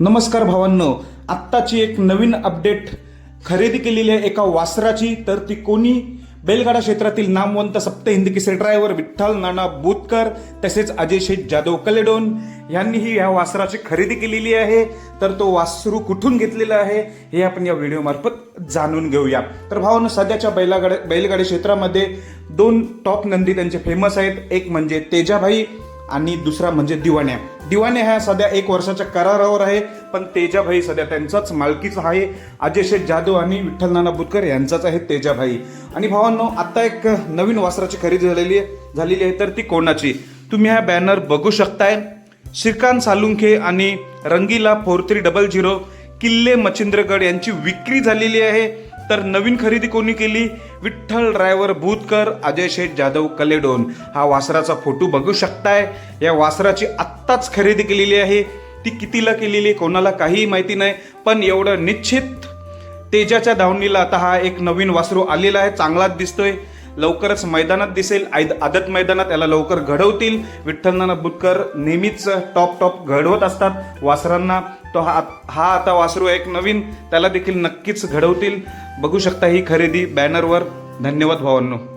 नमस्कार भावांनो आत्ताची एक नवीन अपडेट. खरेदी केलेली आहे एका वासराची तर ती कोणी? बैलगाडा क्षेत्रातील नामवंत सप्त हिंदी केसरी ड्रायव्हर विठ्ठल नाना बुतकर तसेच अजय शेठ जाधव कलेडोन यांनीही या वासराची खरेदी केलेली आहे. तर तो वासरू कुठून घेतलेला आहे हे आपण या व्हिडिओमार्फत जाणून घेऊया. तर भावानं सध्याच्या बैलागाड्या बैलगाडी क्षेत्रामध्ये दोन टॉप नंदी त्यांचे फेमस आहेत. एक म्हणजे तेजाभाई आणि दुसरा म्हणजे दिवाण्या. दिवाण्या ह्या सध्या एक वर्षाच्या करारावर आहे पण तेजाभाई सध्या त्यांचाच मालकीचा आहे. अजय शेठ जाधव आणि विठ्ठल नाना बुतकर यांचाच आहे तेजाभाई. आणि भावांनो आता एक नवीन वासराची खरेदी झालेली आहे झालेली आहे तर ती कोणाची? तुम्ही हा बॅनर बघू शकताय. श्रीकांत सालुंखे आणि Rangila four three double zero किल्ले मच्छिंद्रगड यांची विक्री झालेली आहे. तर नवीन खरेदी कोणी केली? विठ्ठल ड्रायव्हर भूतकर अजय शेठ जाधव कलेडोन. हा वासराचा फोटो बघू शकताय. या वासराची आत्ताच खरेदी केलेली आहे. ती कितीला केलेली आहे? कोणाला काहीही माहिती नाही. पण एवढं निश्चित तेजाच्या धावणीला आता हा एक नवीन वासरू आलेला आहे. चांगलाच दिसतोय. लवकरच मैदानात दिसेल. आयद आदत मैदानात याला लवकर घडवतील. विठ्ठलनाना बुतकर नेहमीच टॉप टॉप घडवत असतात. वासरांना तो हा हा आता वासरू एक नवीन त्याला देखील नक्कीच घडवतील. बघू शकता ही खरेदी बॅनरवर धन्यवाद भावांनो.